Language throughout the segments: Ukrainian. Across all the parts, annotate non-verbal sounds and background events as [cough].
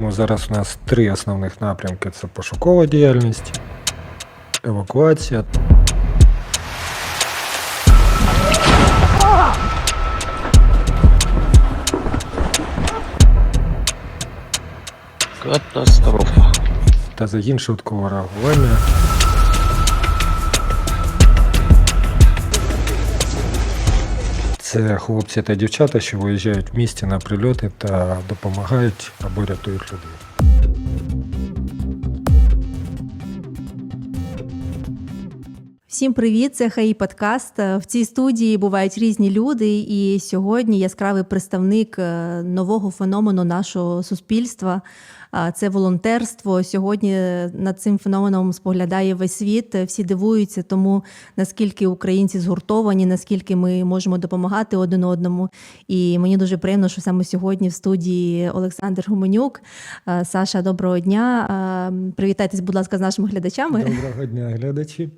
Тому зараз у нас три основних напрямки: це пошукова діяльність, евакуація. Катастрофа. та загін швидкого реагування. Це хлопці та дівчата, що виїжджають в місті на прильоти та допомагають або рятують людей. Всім привіт! Це ХАІ Подкаст. В цій студії бувають різні люди, і сьогодні яскравий представник е, нового феномену нашого суспільства. Це волонтерство. Сьогодні над цим феноменом споглядає весь світ. Всі дивуються тому, наскільки українці згуртовані, наскільки ми можемо допомагати один одному. І мені дуже приємно, що саме сьогодні в студії Олександр Гуменюк. Е, Саша, доброго дня. Е, Привітайтесь, будь ласка, з нашими глядачами. Доброго дня, глядачі.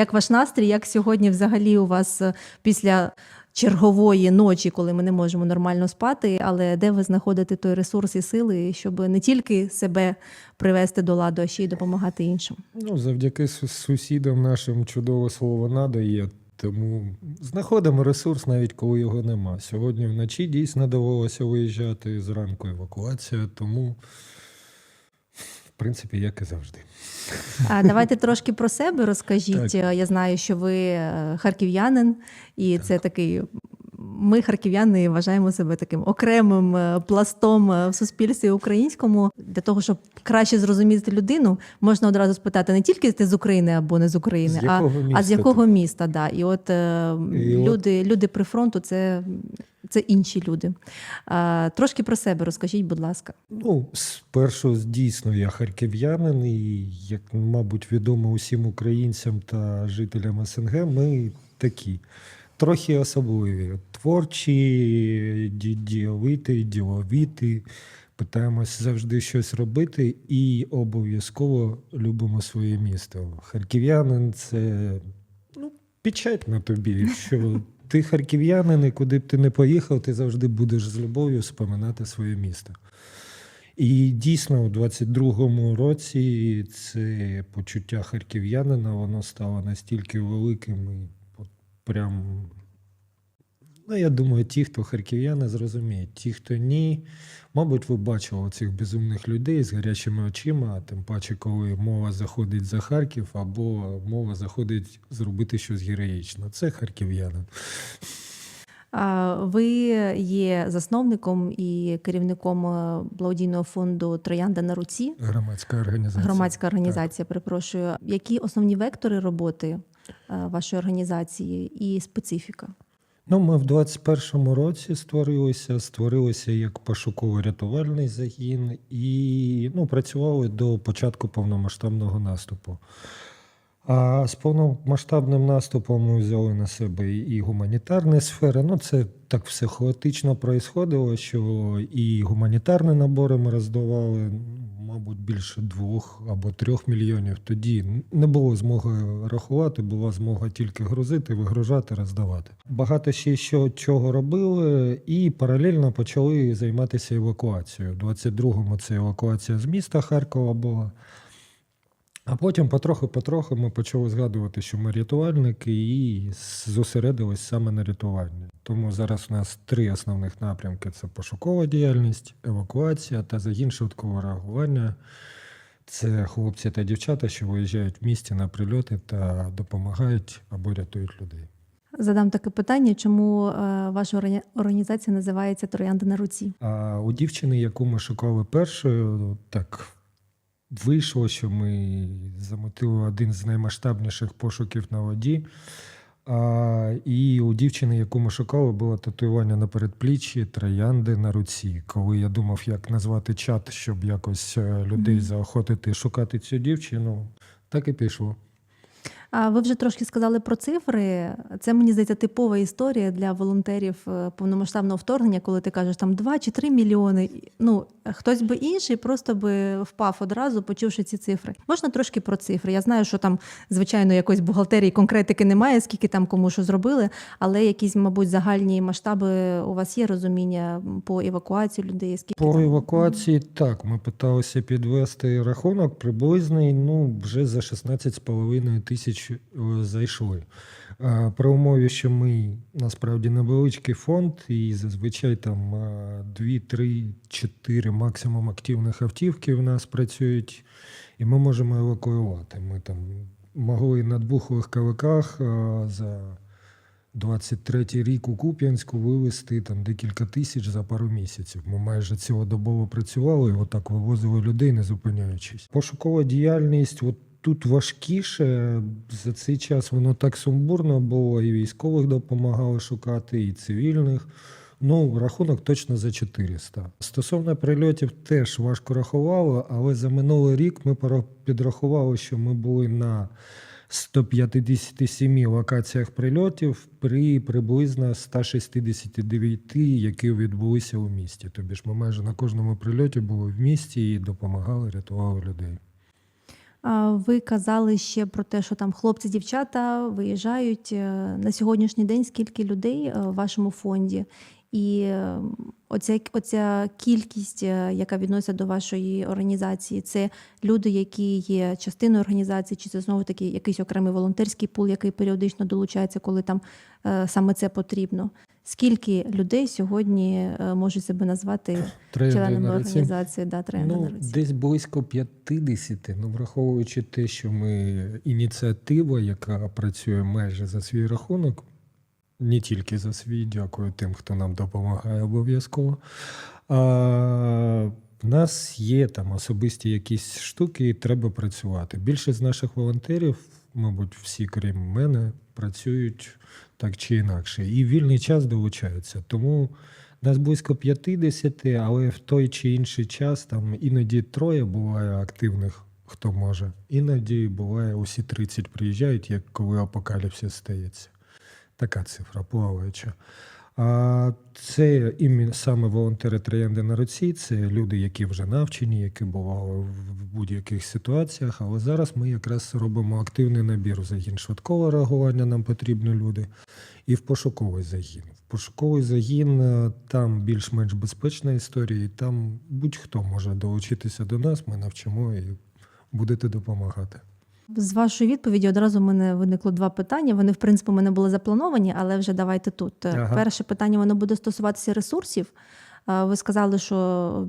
Як ваш настрій? Як сьогодні взагалі у вас е, після чергової ночі, коли ми не можемо нормально спати, але де ви знаходите той ресурс і сили, щоб не тільки себе привести до ладу, а ще й допомагати іншим? Ну, завдяки сусідам нашим чудове слово надо є. Тому знаходимо ресурс, навіть коли його нема. Сьогодні вночі дійсно довелося виїжджати зранку евакуація, тому, принципі, як і завжди. А давайте трошки про себе розкажіть. Так. Я знаю, що ви е, харків'янин, і це такий. Ми, харків'яни, вважаємо себе таким окремим е, пластом е, в суспільстві українському. Для того, щоб краще зрозуміти людину, можна одразу спитати не тільки ти з України або не з України, З а, а з якого міста. Да. І от е, І от- люди, люди при фронту це, це інші люди. А, трошки про себе розкажіть, будь ласка. Ну, спершу дійсно я харків'янин, і як, мабуть, відомо усім українцям та жителям СНГ, ми такі. Трохи особливі, творчі, ді- дієвиті, діловіті. Питаємось завжди щось робити і обов'язково любимо своє місто. Харків'янин це ну, печать на тобі, що ти харків'янин, і куди б ти не поїхав, ти завжди будеш з любов'ю споминати своє місто. І дійсно, у 22-му році це почуття харків'янина воно стало настільки великим і прям. Ну, я думаю, ті, хто харків'яни, зрозуміють. Ті, хто ні, мабуть, ви бачили цих безумних людей з гарячими очима, тим паче, коли мова заходить за Харків, або мова заходить зробити щось героїчне. Це харків'янин. А, Ви є засновником і керівником е, благодійного фонду Троянда на руці. Громадська організація. Громадська організація, перепрошую. Які основні вектори роботи вашої організації і специфіка? Ну, ми в 21-му році створилися, створилися як пошуково-рятувальний загін і ну, працювали до початку повномасштабного наступу. А з повномасштабним наступом ми взяли на себе і гуманітарні сфери. Ну, це так все хаотично проїсходило, що і гуманітарні набори ми роздавали, мабуть, більше двох або трьох мільйонів. Тоді не було змоги рахувати, була змога тільки грузити, вигружати, роздавати. Багато ще що чого робили, і паралельно почали займатися евакуацією. У 22-му це евакуація з міста Харкова була. А потім потроху-потроху ми почали згадувати, що ми рятувальники, і зосередились саме на рятуванні. Тому зараз у нас три основних напрямки: це пошукова діяльність, евакуація та загін швидкого реагування. Це хлопці та дівчата, що виїжджають в місті на прильоти та допомагають або рятують людей. Задам таке питання: чому е, ваша органі- організація називається Троянда на руці? А у дівчини, яку ми шукали першою, так вийшло, що ми замотили один з наймасштабніших пошуків на воді. А, і у дівчини, яку ми шукали, було татуювання на передпліччі, троянди на руці. Коли я думав, як назвати чат, щоб якось е, людей заохотити шукати цю дівчину, так і пішло. А ви вже трошки сказали про цифри. Це мені здається типова історія для волонтерів е, повномасштабного вторгнення, коли ти кажеш там 2 чи 3 мільйони. Ну хтось би інший просто би впав одразу, почувши ці цифри. Можна трошки про цифри. Я знаю, що там звичайно якоїсь бухгалтерії конкретики немає, скільки там кому що зробили, але якісь, мабуть, загальні масштаби у вас є розуміння по евакуації людей. Скільки По там? евакуації так, ми питалися підвести рахунок приблизний, ну вже за 16,5 тисяч е, зайшли. При умові, що ми насправді невеличкий фонд, і зазвичай там 2, 3, 4 максимум активних автівки в нас працюють, і ми можемо евакуювати. Ми там могли на двох легковиках за 23 рік у Куп'янську вивезти там декілька тисяч за пару місяців. Ми майже цілодобово працювали і отак вивозили людей, не зупиняючись. Пошукова діяльність, от тут важкіше. За цей час воно так сумбурно було, і військових допомагали шукати, і цивільних. Ну, рахунок точно за 400. Стосовно прильотів теж важко рахувало, але за минулий рік ми підрахували, що ми були на 157 локаціях прильотів при приблизно 169, які відбулися у місті. Тобі ж ми майже на кожному прильоті були в місті і допомагали, рятували людей. Ви казали ще про те, що там хлопці, дівчата виїжджають Е, на сьогоднішній день. Скільки людей е, в вашому фонді? І оця, оця кількість, е, яка відноситься до вашої організації, це люди, які є частиною організації, чи це знову таки якийсь окремий волонтерський пул, який періодично долучається, коли там саме це потрібно. Скільки людей сьогодні е, можуть себе назвати членами організації да. Ну, десь близько 50, ну враховуючи те, що ми ініціатива, яка працює майже за свій рахунок, не тільки за свій, дякую тим, хто нам допомагає обов'язково. В нас є там особисті якісь штуки, і треба працювати. Більшість з наших волонтерів, мабуть, всі, крім мене, працюють так чи інакше. І вільний час долучаються. Тому нас близько 50, але в той чи інший час там іноді троє буває активних, хто може. Іноді буває усі 30 приїжджають, як коли апокаліпсис стається. Така цифра плаваюча. А це іменно саме волонтери троянди на руці, це люди, які вже навчені, які бували в будь-яких ситуаціях. Але зараз ми якраз робимо активний набір в загін швидкого реагування. Нам потрібні люди, і в пошуковий загін. В пошуковий загін е, там більш-менш безпечна історія, і там будь-хто може долучитися до нас. Ми навчимо і будете допомагати. З вашої відповіді одразу в мене виникло два питання. Вони, в принципі, у мене були заплановані, але вже давайте тут. Е, Ага. Перше питання воно буде стосуватися ресурсів. Е, Ви сказали, що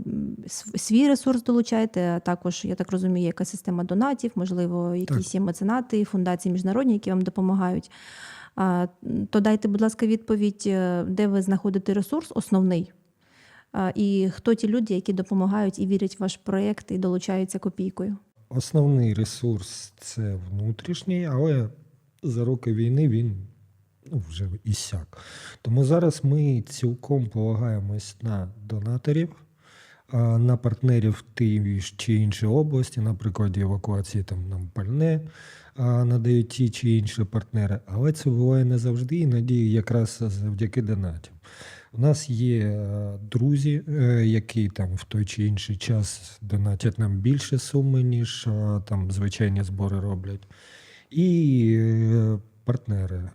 свій ресурс долучаєте, а також, я так розумію, яка система донатів, можливо, якісь є меценати, фундації міжнародні, які вам допомагають. То дайте, будь ласка, відповідь, е, де ви знаходите ресурс основний, і хто ті люди, які допомагають і вірять в ваш проєкт і долучаються копійкою. Основний ресурс це внутрішній, але за роки війни він ну, вже ісяк. Тому зараз ми цілком полагаємось на донаторів, на партнерів тієї чи іншої області, на прикладі евакуації там нам пальне надають ті чи інші партнери. Але це буває не завжди, іноді якраз завдяки донатам. У нас є е, друзі, е, які там в той чи інший час донатять нам більше суми, ніж е, там звичайні збори роблять. І партнери.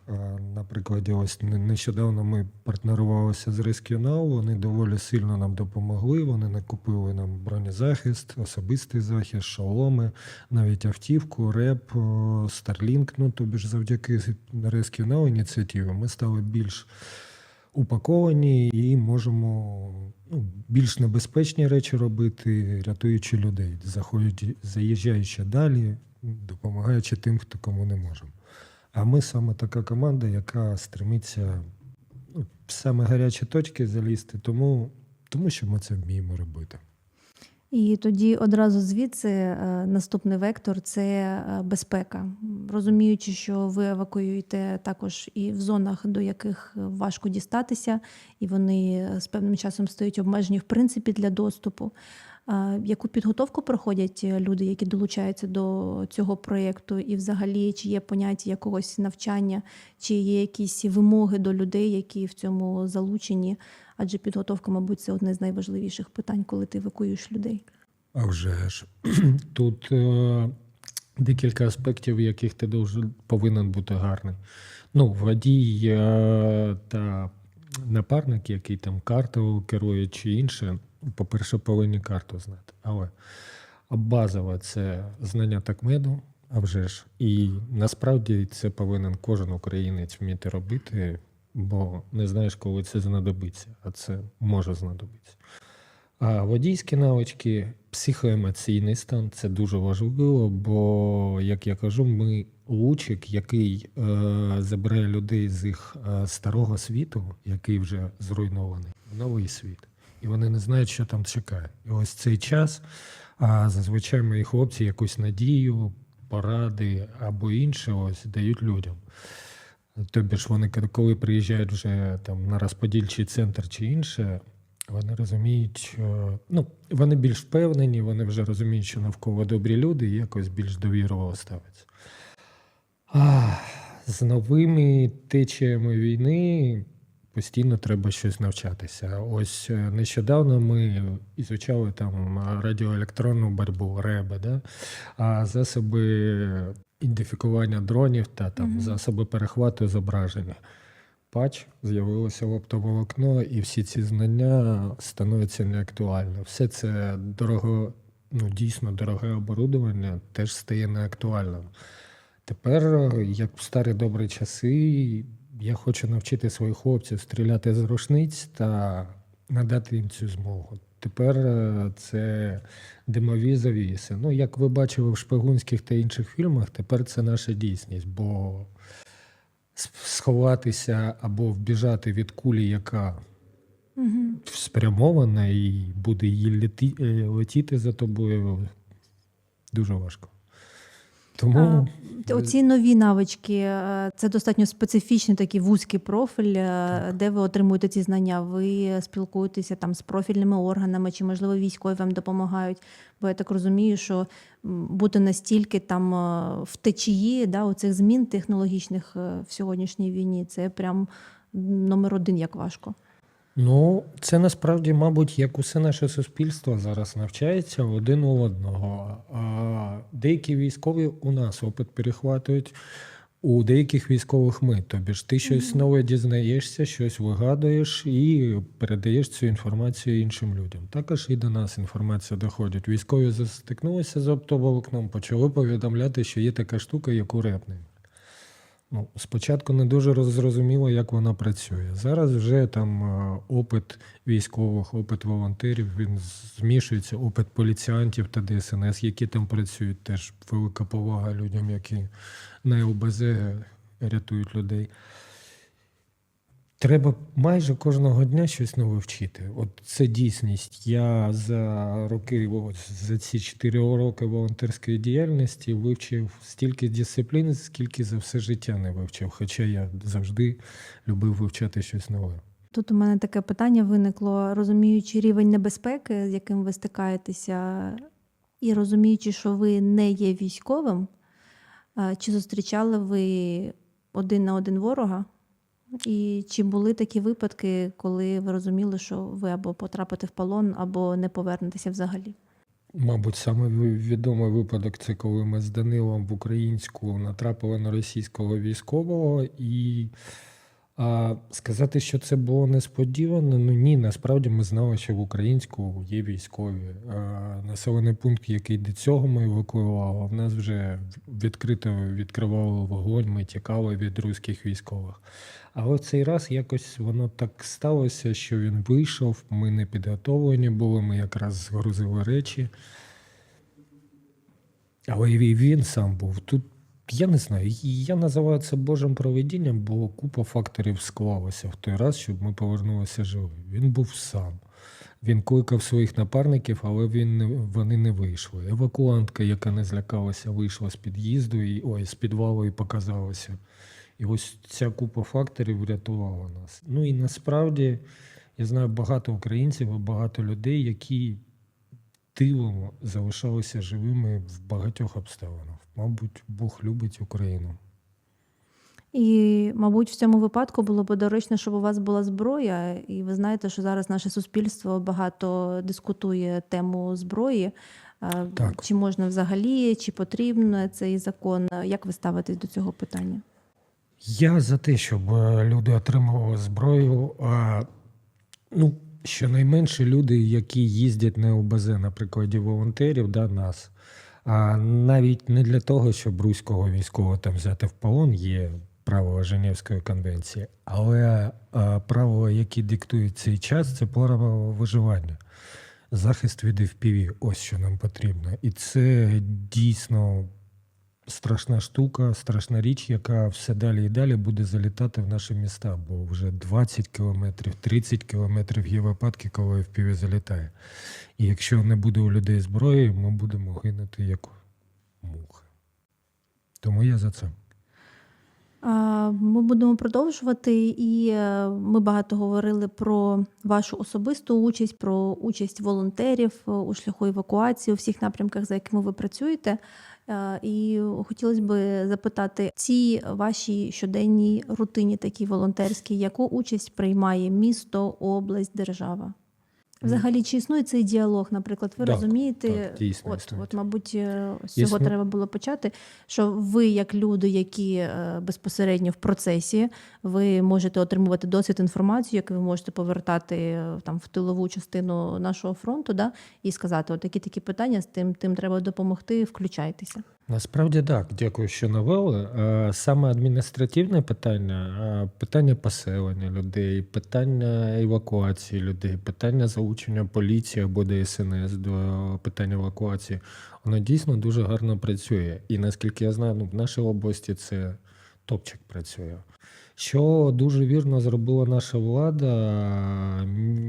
Наприклад, ось не- нещодавно ми партнерувалися з Rescue Now, вони доволі сильно нам допомогли. Вони накупили нам бронезахист, особистий захист, шоломи, навіть автівку, реп, Starlink. Ну, тобі ж завдяки Rescue Now ініціативі ми стали більш упаковані і можемо ну, більш небезпечні речі робити, рятуючи людей, заходячи, заїжджаючи далі, допомагаючи тим, хто кому не можемо. А ми саме така команда, яка стремиться ну, в саме гарячі точки залізти, тому, тому що ми це вміємо робити. І тоді одразу звідси е, наступний вектор це е, безпека. Розуміючи, що ви евакуюєте також і в зонах, до яких важко дістатися, і вони з певним часом стають обмежені в принципі для доступу. Е, Яку підготовку проходять люди, які долучаються до цього проєкту, і взагалі чи є поняття якогось навчання, чи є якісь вимоги до людей, які в цьому залучені? Адже підготовка, мабуть, це одне з найважливіших питань, коли ти евакуюєш людей. А вже ж [clears throat] тут е, декілька аспектів, яких ти дуже повинен бути гарний. Ну, водій е, та напарник, який там карту керує чи інше, по-перше, повинні карту знати. Але базове це знання такмеду, а вже ж. І насправді це повинен кожен українець вміти робити, бо не знаєш, коли це знадобиться, а це може знадобитися. А водійські навички, психоемоційний стан це дуже важливо, бо, як я кажу, ми лучик, який е, забирає людей з їх е, старого світу, який вже зруйнований, в новий світ. І вони не знають, що там чекає. І ось цей час а зазвичай мої хлопці якусь надію, поради або інше ось дають людям. Тобі ж вони, коли приїжджають вже там на розподільчий центр чи інше, вони розуміють, ну, вони більш впевнені, вони вже розуміють, що навколо добрі люди і якось більш довірливо ставляться. А, з новими течіями війни постійно треба щось навчатися. Ось е, нещодавно ми ізучали там радіоелектронну боротьбу РЕБ, да? а засоби ідентифікування дронів та там Мгм. засоби перехвату зображення. Патч, з'явилося оптоволокно, і всі ці знання становляться неактуальними. Все це дорого, ну дійсно дороге оборудовання теж стає неактуальним. Тепер, як в старі добрі часи, я хочу навчити своїх хлопців стріляти з рушниць та надати їм цю змогу. Тепер е, це димові завіси. Ну, як ви бачили в шпигунських та інших фільмах, тепер це наша дійсність, бо сховатися або вбіжати від кулі, яка Угу. спрямована і буде її леті, е, летіти за тобою, дуже важко. Тому Оці нові навички е, це достатньо специфічний такий вузький профіль, е, де ви отримуєте ці знання. Ви спілкуєтеся там з профільними органами, чи можливо військові вам допомагають. Бо я так розумію, що бути настільки там е, в течії да, оцих змін технологічних в сьогоднішній війні, це прям номер один як важко. Ну, це насправді, мабуть, як усе наше суспільство зараз навчається один у одного. А деякі військові у нас опит перехватують, у деяких військових ми. Тобі ж ти щось нове дізнаєшся, щось вигадуєш і передаєш цю інформацію іншим людям. Також і до нас інформація доходить. Військові застикнулися з оптоволокном, почали повідомляти, що є така штука, яку репне. Ну, спочатку не дуже зрозуміло, як вона працює. Зараз вже там е, опит військових, опит волонтерів, він змішується, опит поліціантів та ДСНС, які там працюють. Теж велика повага людям, які на ЛБЗ рятують людей. Треба майже кожного дня щось нове вчити. От це дійсність. Я за роки, за ці 4 роки волонтерської діяльності вивчив стільки дисциплін, скільки за все життя не вивчив. Хоча я завжди любив вивчати щось нове. Тут у мене таке питання виникло, розуміючи рівень небезпеки, з яким ви стикаєтеся, і розуміючи, що ви не є військовим, чи зустрічали ви один на один ворога? І чи були такі випадки, коли ви розуміли, що ви або потрапите в полон, або не повернетеся взагалі? Мабуть, саме відомий випадок це коли ми з Данилом в українську натрапили на російського військового, і а, сказати, що це було несподівано, ну ні, насправді ми знали, що в українську є військові. А, населений пункт, який до цього ми евакуювали, в нас вже відкрито відкривало вогонь, ми тікали від руських військових. Але в цей раз якось воно так сталося, що він вийшов, ми не підготовлені були, ми якраз згрузили речі. Але і він сам був. Тут я не знаю, я називаю це Божим проведінням, бо купа факторів склалася в той раз, щоб ми повернулися живі. Він був сам. Він кликав своїх напарників, але він вони не вийшли. Евакуантка, яка не злякалася, вийшла з під'їзду і ой, з підвалу і показалася. І ось ця купа факторів врятувала нас. Ну і насправді я знаю багато українців багато людей, які дивом залишалися живими в багатьох обставинах. Мабуть, Бог любить Україну. І, мабуть, в цьому випадку було б доречно, щоб у вас була зброя, і ви знаєте, що зараз наше суспільство багато дискутує тему зброї. Е, Так. Чи можна взагалі, чи потрібен цей закон? Як ви ставитесь до цього питання? Я за те, щоб е, люди отримували зброю. Ну, щонайменше люди, які їздять на ОБЗ, на прикладі волонтерів, да, нас. А навіть не для того, щоб руського військового там взяти в полон, є правила Женевської конвенції, але а, правила, які диктують цей час, це правила виживання. Захист від FPV, ось що нам потрібно. І це дійсно страшна штука, страшна річ, яка все далі і далі буде залітати в наші міста, бо вже 20 кілометрів, 30 кілометрів є випадки, коли FPV залітає. І якщо не буде у людей зброї, ми будемо гинути як мухи. Тому я за це. Ми будемо продовжувати, і е, ми багато говорили про вашу особисту участь, про участь волонтерів е, у шляху евакуації у всіх напрямках, за якими ви працюєте. Е, І хотілося б запитати, ці вашій щоденній рутині, такій волонтерській, яку участь приймає місто, область, держава? Взагалі, чи існує цей діалог? Наприклад, ви Так, розумієте, так, дійсно от, існує. от, мабуть, е, з цього Існує. треба було почати. Що ви, як люди, які е, безпосередньо в процесі, ви можете отримувати досвід інформацію, яку ви можете повертати е, там в тилову частину нашого фронту, да, і сказати, от такі такі питання з тим, тим треба допомогти, включайтеся. Насправді так, дякую, що навели. Е, Саме адміністративне питання, е, питання поселення людей, питання евакуації людей, питання залучення поліції або ДСНС до питання евакуації, воно дійсно дуже гарно працює. І наскільки я знаю, ну, в нашій області це топчик працює. Що дуже вірно зробила наша влада,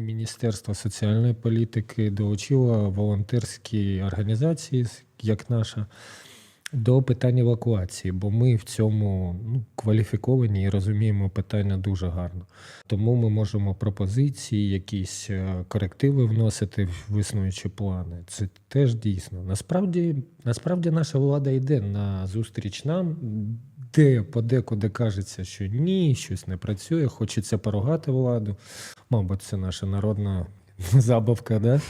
Міністерство соціальної політики долучило волонтерські організації, як наша, до питань евакуації, бо ми в цьому ну, кваліфіковані і розуміємо питання дуже гарно. Тому ми можемо пропозиції, якісь е, корективи вносити в існуючі плани. Це теж дійсно. Насправді, насправді наша влада йде на зустріч нам, де подекуди кажеться, що ні, щось не працює, хочеться поругати владу. Мабуть, це наша народна [laughs] забавка, да?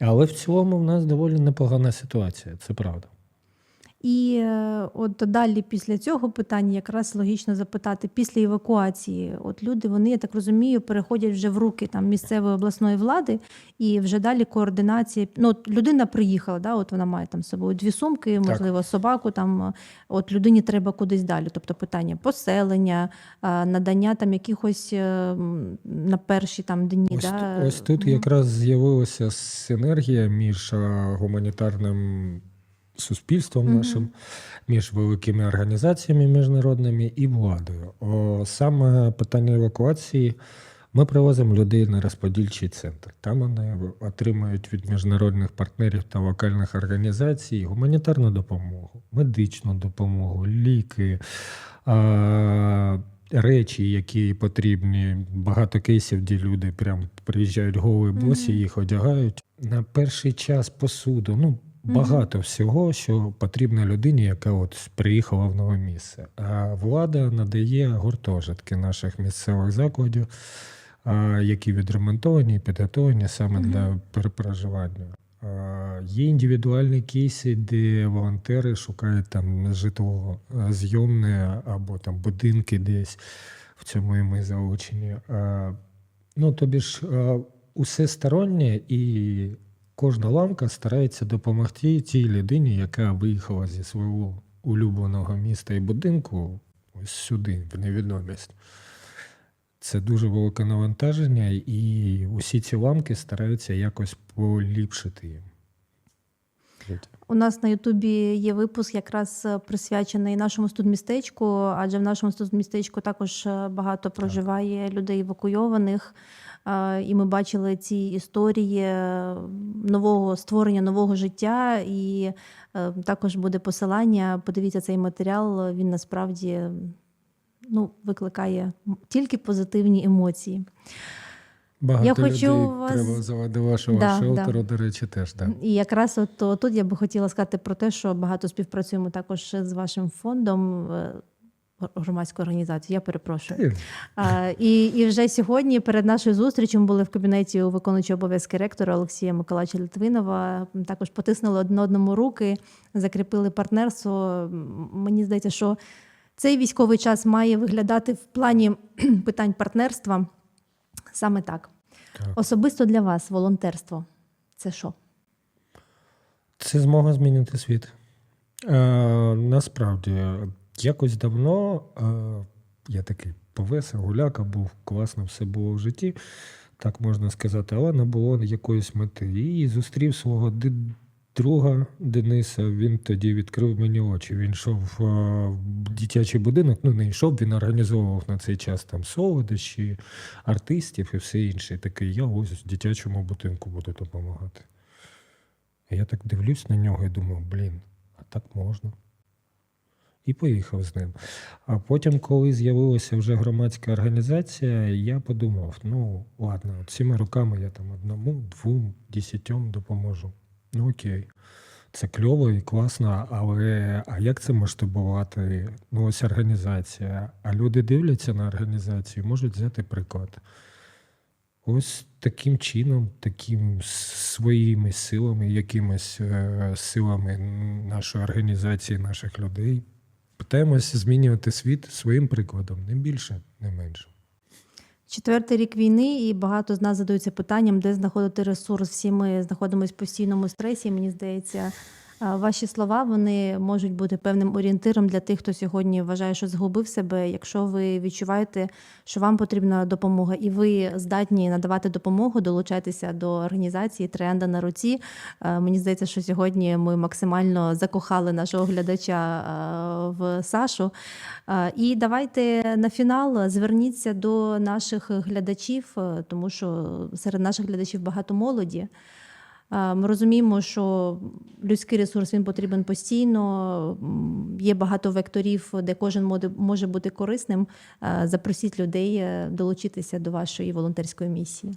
Але в цілому в нас доволі непогана ситуація, це правда. І е, от далі після цього питання якраз логічно запитати після евакуації. От люди, вони, я так розумію, переходять вже в руки там місцевої обласної влади, і вже далі координація. Ну, от людина приїхала, да, от вона має там з собою дві сумки, можливо, собаку. Там от людині треба кудись далі. Тобто питання поселення, надання там якихось е, на перші там дні. Ось, да. ось тут Мгм. якраз з'явилася синергія між гуманітарним суспільством Мгм. нашим, між великими організаціями міжнародними і владою. О, саме питання евакуації. Ми привозимо людей на розподільчий центр. Там вони отримують від міжнародних партнерів та локальних організацій гуманітарну допомогу, медичну допомогу, ліки, речі, які потрібні. Багато кейсів, де люди прям приїжджають голі босі, їх одягають. На перший час посуду. Ну, багато всього, що потрібно людині, яка от приїхала в нове місце. А влада надає гуртожитки наших місцевих закладів, які відремонтовані і підготовлені саме для перепроживання. Є індивідуальні кейси, де волонтери шукають там житло зйомне або там будинки десь. В цьому і ми залучені. Ну, тобі ж усе стороннє, і кожна ланка старається допомогти тій людині, яка виїхала зі свого улюбленого міста і будинку ось сюди, в невідомість. Це дуже велике навантаження, і усі ці ламки стараються якось поліпшити їм. У нас на Ютубі є випуск, якраз е, присвячений нашому студмістечку, адже в нашому студмістечку також е, багато проживає людей евакуйованих. Е, І ми бачили ці історії нового створення нового життя. І також буде посилання. Подивіться цей матеріал. Він насправді ну, викликає тільки позитивні емоції. Багато Я хочу людей вас- треба взяти вашого Да, шелтеру, до речі, теж. Да. І якраз от тут я би хотіла сказати про те, що багато співпрацюємо також з вашим фондом. е, Громадською організацією, я перепрошую. А, і, і вже сьогодні перед нашою зустрічю ми були в кабінеті у виконуючого обов'язки ректора Олексія Миколаївича Литвинова. Також потиснули один одному руки, закріпили партнерство. Мені здається, що цей військовий час має виглядати в плані [clears throat] питань партнерства саме так. Так. Особисто для вас волонтерство це що? Це змога змінити світ. Е, насправді, якось давно е, я такий повеса, гуляка був, класно все було в житті, так можна сказати, але не було якоїсь мети. І зустрів свого друга Дениса. Він тоді відкрив мені очі. Він йшов е, в дитячий будинок, ну не йшов, він організовував на цей час там солодощі, артистів і все інше. І такий, я ось в дитячому будинку буду допомагати. Я так дивлюсь на нього і думаю, блін, а так можна. І поїхав з ним. А потім, коли з'явилася вже громадська організація, я подумав: ну, ладно, цими руками я там одному, двом, десятьом допоможу. Ну окей. Це кльово і класно, але а як це масштабувати? Ну, ось організація. А люди дивляться на організацію, можуть взяти приклад. Ось таким чином, таким своїми силами, якимись е, силами нашої організації, наших людей, питаємося змінювати світ своїм прикладом, не більше, не менше. Четвертий рік війни, і багато з нас задаються питанням, де знаходити ресурс. Всі ми знаходимося в постійному стресі. Мені здається, ваші слова вони можуть бути певним орієнтиром для тих, хто сьогодні вважає, що згубив себе. Якщо ви відчуваєте, що вам потрібна допомога, і ви здатні надавати допомогу, долучайтеся до організації Троянда на руці. Мені здається, що сьогодні ми максимально закохали нашого глядача в Сашу. І давайте на фінал зверніться до наших глядачів, тому що серед наших глядачів багато молоді. Ми розуміємо, що людський ресурс він потрібен постійно. Є багато векторів, де кожен може бути корисним. Запросіть людей е, долучитися до вашої волонтерської місії.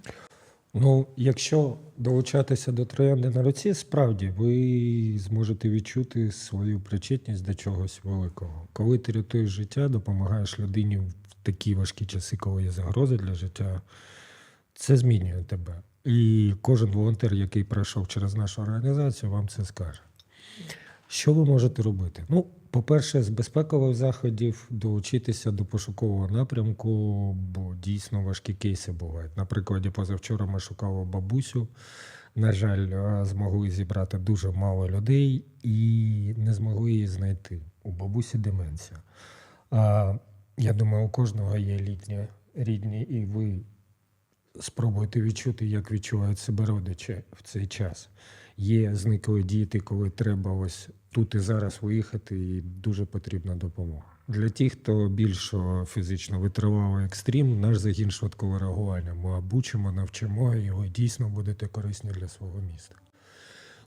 Ну, якщо долучатися до троянди на руці, справді ви зможете відчути свою причетність до чогось великого. Коли ти рятуєш життя, допомагаєш людині в такі важкі часи, коли є загрози для життя, це змінює тебе. І кожен волонтер, який пройшов через нашу організацію, вам це скаже. Що ви можете робити? Ну, по-перше, з безпекових заходів долучитися до пошукового напрямку, бо дійсно важкі кейси бувають. На прикладі, позавчора ми шукали бабусю. На жаль, змогли зібрати дуже мало людей і не змогли її знайти. У бабусі деменція. Я думаю, у кожного є літні рідні, і ви спробуйте відчути, як відчувають себе родичі в цей час. Є зникли діти, коли треба ось тут і зараз виїхати, і дуже потрібна допомога. Для тих, хто більш фізично витривалий екстрім, наш загін швидкого реагування. Ми обучимо, навчимо, і ви дійсно будете корисні для свого міста.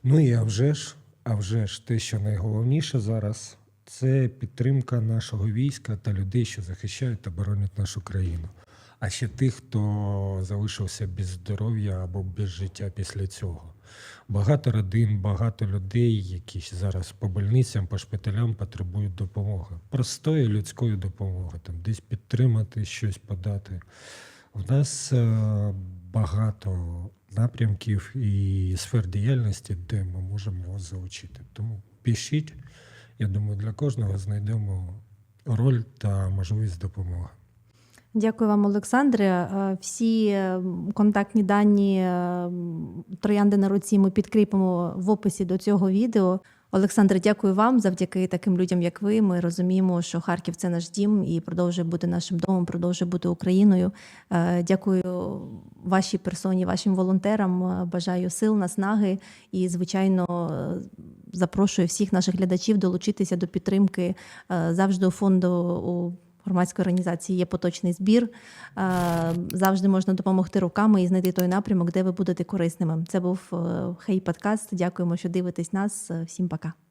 Ну і а вже ж, а вже ж те, що найголовніше зараз, це підтримка нашого війська та людей, що захищають та боронять нашу країну. А ще тих, хто залишився без здоров'я або без життя після цього. Багато родин, багато людей, які зараз по больницям, по шпиталям потребують допомоги. Простої людської допомоги, там десь підтримати, щось подати. В нас е, багато напрямків і сфер діяльності, де ми можемо вас залучити. Тому пишіть. Я думаю, для кожного знайдемо роль та можливість допомоги. Дякую вам, Олександре. Е, Всі е, контактні дані е, троянди на руці ми підкріпимо в описі до цього відео. Олександре, дякую вам. Завдяки таким людям, як ви. Ми розуміємо, що Харків це наш дім і продовжує бути нашим домом, продовжує бути Україною. Дякую вашій персоні, вашим волонтерам. Бажаю сил, наснаги і, звичайно, запрошую всіх наших глядачів долучитися до підтримки завжди у фонду. Громадської організації є поточний збір. Е, Завжди можна допомогти руками і знайти той напрямок, де ви будете корисними. Це був е, Хей подкаст. Дякуємо, що дивитесь нас. Всім пока.